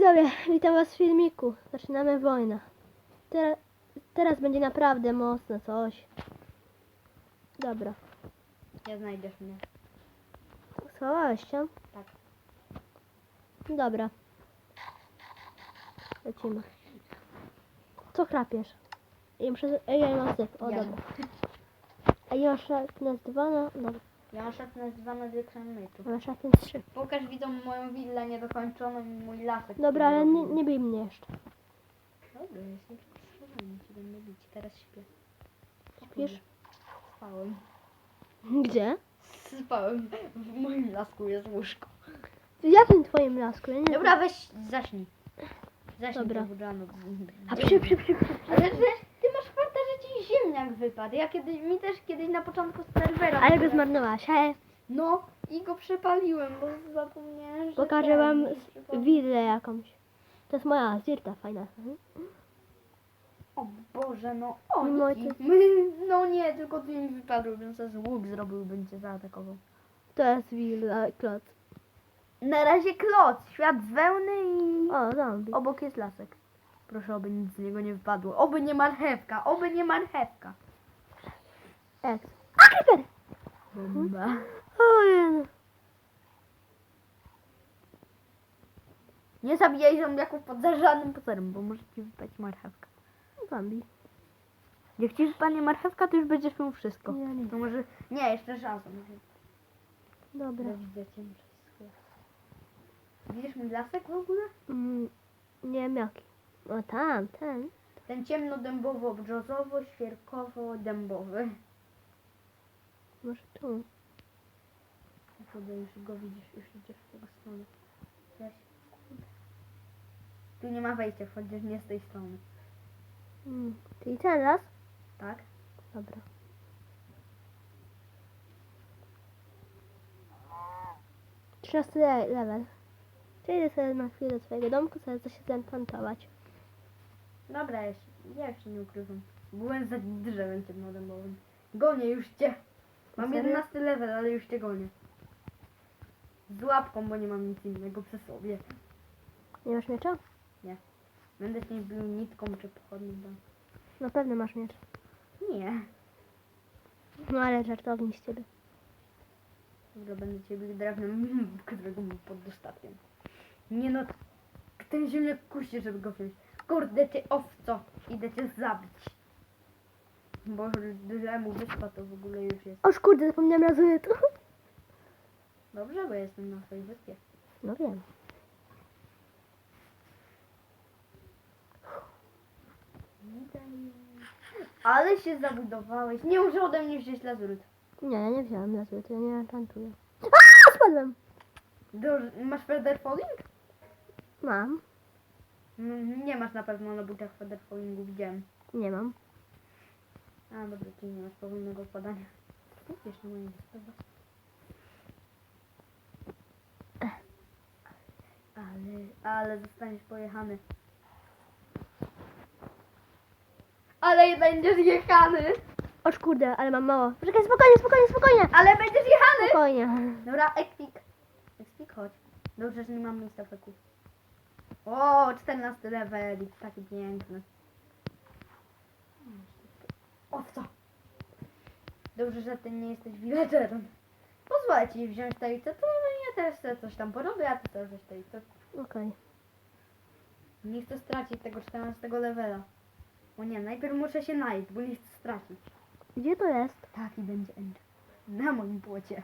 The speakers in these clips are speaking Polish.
Widzowie, witam was w filmiku. Zaczynamy wojnę. Teraz, teraz będzie naprawdę mocne coś. Dobra. Nie znajdziesz mnie. Schowałeś się? Tak. Dobra. Lecimy. Co chrapiesz? Ej, ja mam syf. O, Ja. dobra. A ja mam sharpness 2 na... Dobra. Ja mam 2 na 2 kilometrów. Mam sharpness 3. Pokaż widzom moją willę niedokończoną i mój lasek. Dobra, ale nie, nie bij mnie jeszcze. Dobra, jestem przygotowany, ci będę bić. Teraz śpię. Śpisz? Spałem. Gdzie? Spałem. W moim lasku jest łóżko. W jakim twoim lasku? Ja nie Dobra, weź, zacznij. Zacznij Dobra. rano. A przy, przy, przy, przy. Ale że ty masz farta, że ci ziemniak wypadł. Ja kiedyś, mi też kiedyś na początku serwera. Ale go zmarnowałaś. Hej, No i go przepaliłem, bo zapomniałem, że pokażę ten, wam willę jakąś. To jest moja zirta fajna. Mhm. O Boże, no. O, Mimo Niki. ty- My, no nie, tylko ty mi wypadł, bym sobie z łuk zrobił, cię zaatakował. To jest willa kloc. Na razie kloc, świat z wełny i O, zombie. obok jest lasek. Proszę, oby nic z niego nie wypadło. Oby nie marchewka, oby nie marchewka. X. A, creeper! Bomba. Ojej. Nie zabijaj zombiaków pod żadnym pozorem, bo może ci wypaść marchewka. Zombie. Jak ci wypadnie marchewka, to już będziesz miał wszystko. Ja nie. To może... Nie, jeszcze szansa. Dobra. Widzę cię, schować. Widzisz mój lasek w ogóle? Mm, nie wiem jaki. O, tam, ten. Ten ciemno-dębowo-brzozowo-świerkowo-dębowy. Może tu. Chyba już go widzisz, już idziesz w tego stronę. Weź, kurde. Tu nie ma wejścia, wchodzisz nie z tej strony. Mm, ten las? Tak? Dobra. Trzynasty le- level. Przejdę sobie na chwilę do swojego domku, coś się zaplantować. Dobra, ja się, ja się nie ukrywam. Byłem za drzewem ciemnodębowym. Gonię już cię. Mam Serio? 11 level, ale już cię gonię. Z łapką, bo nie mam nic innego przy sobie. Nie masz miecza? Będę się bił nitką czy pochodnią tam. Na pewno masz miecz. Nie. No ale żartownik z ciebie. Dobra, będę cię bił drewnem, którego mam pod dostatkiem. Nie no, ten ziemniak kusi, żeby go wziąć. Kurde ty owco, idę cię zabić. Bo źle mu wyspa to w ogóle już jest. Oż kurde, zapomniałam razuję to. Dobrze, bo jestem na swojej wyspie. No wiem. Ale się zabudowałeś. Nie muszę ode mnie wziąć lazuryt. Nie, ja nie wziąłem razuję, to ja nie plantuję. A, spadłem! Dobrze, masz feather falling? Mam. No, nie masz na pewno na butach feather fallingu, widziałem. Nie mam. A dobra, ty nie masz powolnego spadania. Wiesz, na moim wyspie. Ale, ale zostaniesz pojechany. Ale będziesz jechany! Oż kurde, ale mam mało. Poczekaj, spokojnie, spokojnie, spokojnie! Ale będziesz jechany! Spokojnie. Dobra, ekspik. Ekspik, chodź. Dobrze, że nie mam miejsca w eku. O, 14 level, taki piękny. O, co? Dobrze, że ty nie jesteś villagerem. Pozwolę ci wziąć tajce, to ja też chcę coś tam porobię, a ty też weź tajce. Okej. Nie chcę stracić tego 14 levela. O nie, najpierw muszę się najeść, bo nie chcę stracić. Gdzie to jest? Taki będzie end. Na moim płocie.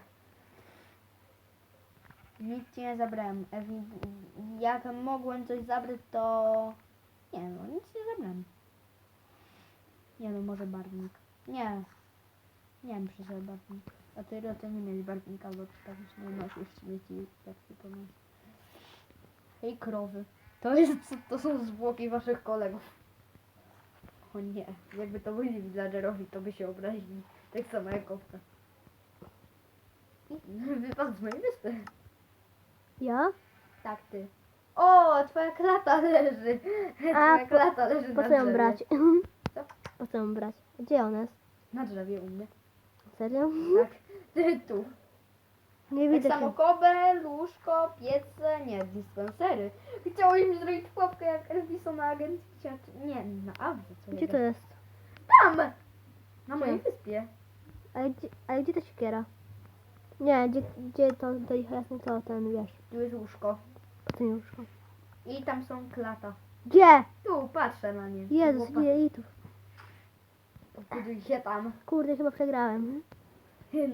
Nic ci nie zabrałem. Jak mogłem coś zabrać, to... Nie no, nic nie zabrałem. Nie no, może barwnik. Nie. Nie wiem, czy sobie barwnik. A ty raczej nie mieli barwnika, bo tak nie nosisz śmieci, jak ci. Hej, krowy. To, jest, to są zwłoki waszych kolegów. O nie, jakby to byli villagerowi, to by się obrazili. Tak samo jak owca. Wypadł z mojej wyspy. Ja? Tak, ty. O, twoja klata leży. Twoja po- klata leży Po na co ją drzewie. brać? Co? Po co ją brać? Gdzie ona jest? Na drzewie u mnie. Serio? Tak. Ty tu. Nie Tak widzę samo kobel, łóżko, piece, nie, dispensery. Chciałeś mi zrobić pułapkę jak Elvison na agencie. Nie, na Awrze. co Gdzie to jest? Tam! Na mojej wyspie. Ale gdzie, ale gdzie ta siekiera? Nie, gdzie, gdzie to, to ich jasne to ten, wiesz, Tu jest łóżko. tym łóżko. I tam są klata. Gdzie? Tu, patrzę na nie. Jezus, Chłopak- ile litów. Buduj się tam. Kurde, chyba przegrałem.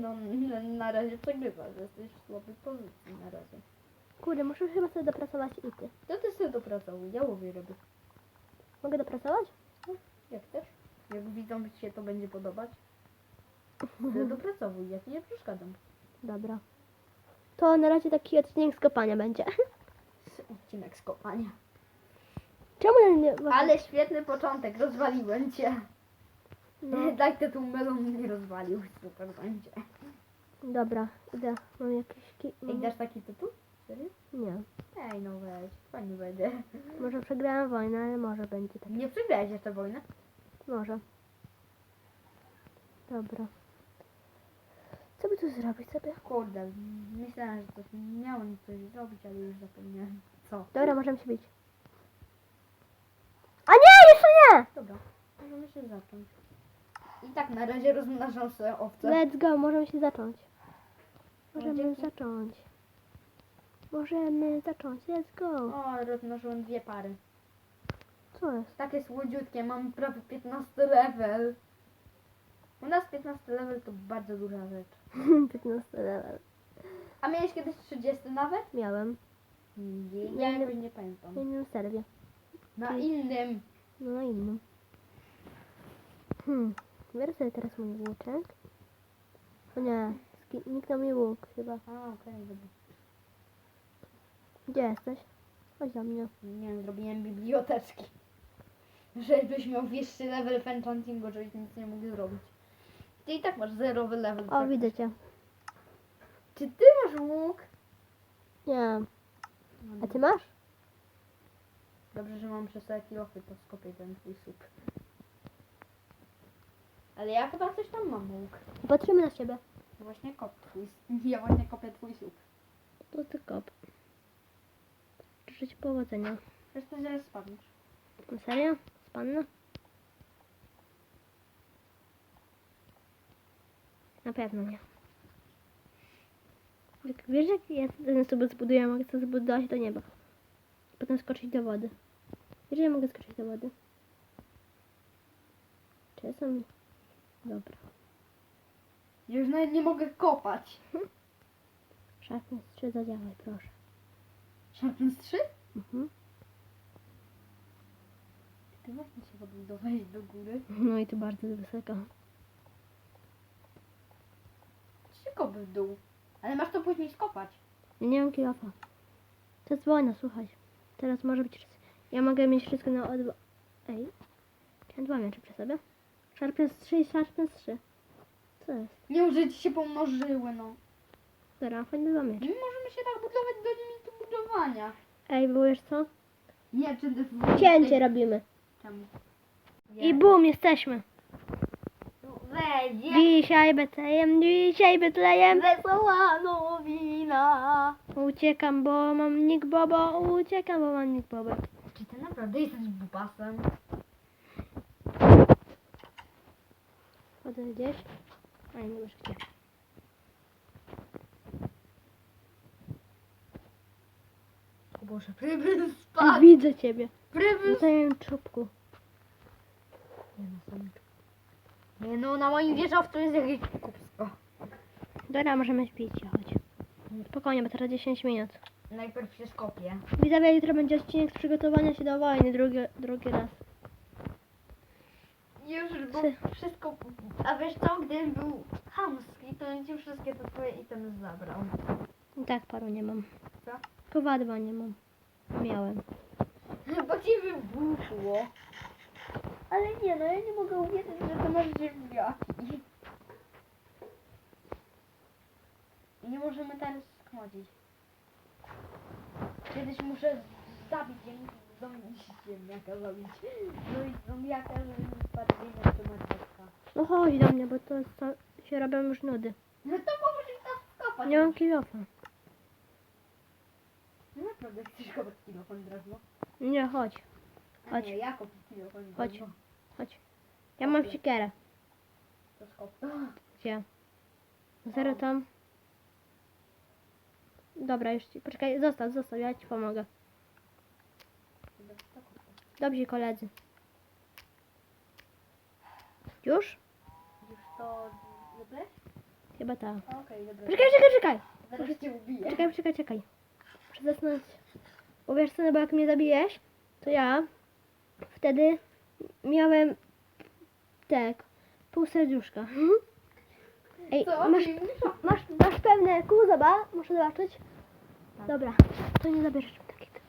No, na, na razie przegrywasz. Jesteś w słabej pozycji na razie. Kurde, muszę chyba sobie dopracować i ty. To ty sobie dopracowuj. Ja łowię ryby. Mogę dopracować? Jak też? Jak widzą, że się to będzie podobać. Dopracowuj, ja ci nie przeszkadzam. Dobra. To na razie taki odcinek z kopania będzie. Odcinek z kopania. Czemu ja nie... Ale świetny początek, rozwaliłem cię. No, Daj te tu melon nie rozwalił, super będzie. dobra, idę. Mam jakiś... Ki... Ej, dasz taki tytuł? Serio? Nie. Ej, no weź, fajnie będzie. Może przegrałem wojnę, ale może będzie tak. Nie przegrałeś jeszcze wojnę? Może. Dobra. Co by tu zrobić sobie? Kurde, myślałem, że coś miałem coś zrobić, ale już zapomniałem. Co? Dobra, możemy się bić. A nie, jeszcze nie! Dobra, możemy się zacząć. I tak na razie rozmnażam sobie owce. Let's go, możemy się zacząć. Możemy dzięki. zacząć. Możemy zacząć, let's go. O, rozmnożyłem dwie pary. Co jest? Takie słodziutkie, mam prawie 15 level. U nas 15 level to bardzo duża rzecz. 15 level. A miałeś kiedyś 30 nawet? Miałem. Nie, ja jakoś nie pamiętam. W innym serwie. Na innym. No na innym. Hmm. Biorę sobie teraz mój łuczek. O nie, ski- zniknął mi łuk chyba. A, okej, dobra. Gdzie jesteś? Chodź do mnie. Nie wiem, zrobiłem biblioteczki. Żebyś miał wyższy level w enchantingu, żebyś nic nie mógł zrobić. Ty i tak masz zerowy level. O, tak. widzę cię. Czy ty masz łuk? Nie. No A ty masz? Dobrze, że mam przez te kilofy, to skopię ten twój słup. Ale ja chyba coś tam mam łuk. Patrzymy na ciebie. Właśnie kop twój. Ja właśnie kopię twój słup. To ty kop. Życzę ci powodzenia. Zresztą zaraz spadniesz. Serio? Spadnę? Na pewno nie. Wiesz, jak ja ten sobie zbuduję, mogę sobie zbudować do nieba. Potem skoczyć do wody. Wiesz, że ja mogę skoczyć do wody? Czy są... Dobra. Już nawet nie mogę kopać. Szarpnę 3 zadziałaj, proszę. Sharpness 3? Mhm. Ty można się podbudować do góry. No i to bardzo wysoko. Kopy w dół. Ale masz to później skopać. Ja nie mam kilofa. To jest wojna, słuchaj. Teraz może być... Ja mogę mieć wszystko na odwa... Ej. Ja dwa miecze przy sobie? Sharpness 3 i Sharpness 3. Co jest? Nie ci się pomnożyły, no. Dobra, fajne dwa miecze. My możemy się tak budować do limitu budowania. Ej, bo wiesz co? Nie, czy Cięcie robimy. Czemu? I bum, jesteśmy. Weź, Dzisiaj Betlejem, dzisiaj Betlejem. wesoła nowina. Uciekam, bo mam nick Bobo. Uciekam, bo mam nick Bobo. Czy ty naprawdę jesteś bubasem? Chodzę gdzieś. A nie wiesz gdzie. O Boże, prybys A, spadł. widzę ciebie. Na Prybys. tym czubku. Nie no, sam Nie no, na moim wieżowcu jest jakieś kupsko. Dobra, możemy śpić, chodź. Spokojnie, bo teraz 10 minut. Najpierw się skopię. Widzowie, jutro będzie odcinek z przygotowania się do wojny, drugi, drugi raz. Już, bo Ty. wszystko... A wiesz co, gdybym był chamski, to bym ci wszystkie te twoje itemy zabrał. I tak paru nie mam. Co? Kowadła nie mam. Miałem. Bo ci wybuchło. Ale nie no, ja nie mogę uwierzyć, że to masz ziemniaki. Nie możemy teraz skmodzić. Kiedyś muszę zabić ziem- ziemniaka, zabić. No i zombiaka, żeby mi spadł na temat dziecka. No chodź do mnie, bo to to się robią już nudy. No to możesz tam skopać. Nie mam kilofa. No naprawdę chcesz kopać kilofon drewno? Nie, chodź. A Chodź. Nie, ja kopię kilofon Chodź. drewno. Chodź. Ja mam siekierę. To. Gdzie? Zero tam. Dobra, już ci. Poczekaj, zostaw, zostaw, ja ci pomogę. Dobrze, koledzy. Już? Już to wybrać? Chyba tak. Okej, dobra. Poczekaj, czekaj, czekaj! Zaraz cię ubiję. Czekaj, czekaj, czekaj. Muszę zasnąć. Bo wiesz co, no bo jak mnie zabijesz, to ja wtedy miałem tak, pół serduszka. Ej, Co? masz, masz, masz pewne kół, zobacz, muszę zobaczyć. Tak. Dobra, to nie zabierzesz mi takiego.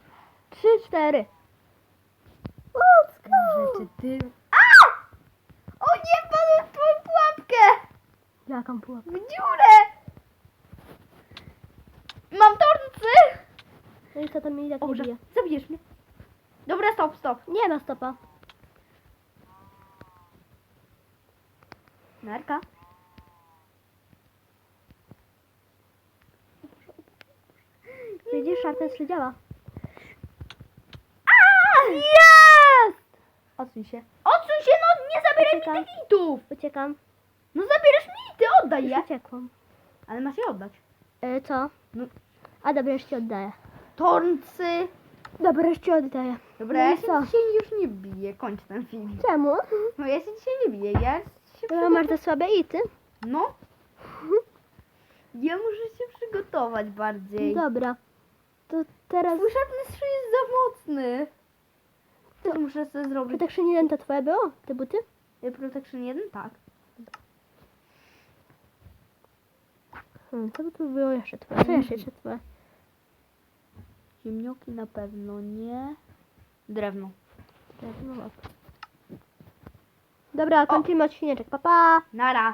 Trzy, cztery. Let's go! Ty... A! O nie, padłem w twoją pułapkę! Jaką pułapkę? W dziurę! Mam torcy! No i co to mi tak O, nie że bije? zabijesz mnie. Dobra, stop, stop. Nie ma stopa. Narka. Widzisz, Sharpness działa. Jest! Odsuń się. Odsuń się, no nie zabieraj Uciekam. mi tych hitów! Uciekam. No zabierasz mi hity, oddaj Już je. uciekłam. Ale masz je oddać. E, co? No. A dobra, już ci oddaję. Torcy. Dobra, już ci oddaję. Dobra, No ja i się co? dzisiaj już nie biję. Kończ ten film. Czemu? No ja się dzisiaj nie biję. Ja się Bo masz za słabe ity. No. Ja muszę się przygotować bardziej. Dobra. To teraz... Twój szarpny jest za mocny. Też muszę sobie zrobić. Protection 1 to twoje było? Te buty? Protection 1? Tak. Hmm, co by tu było jeszcze twoje? Co jeszcze, jeszcze twoje? Ziemnioki na pewno nie. Drewno. No, łap. Dobra, kończymy odcineczek. Pa, pa! Nara.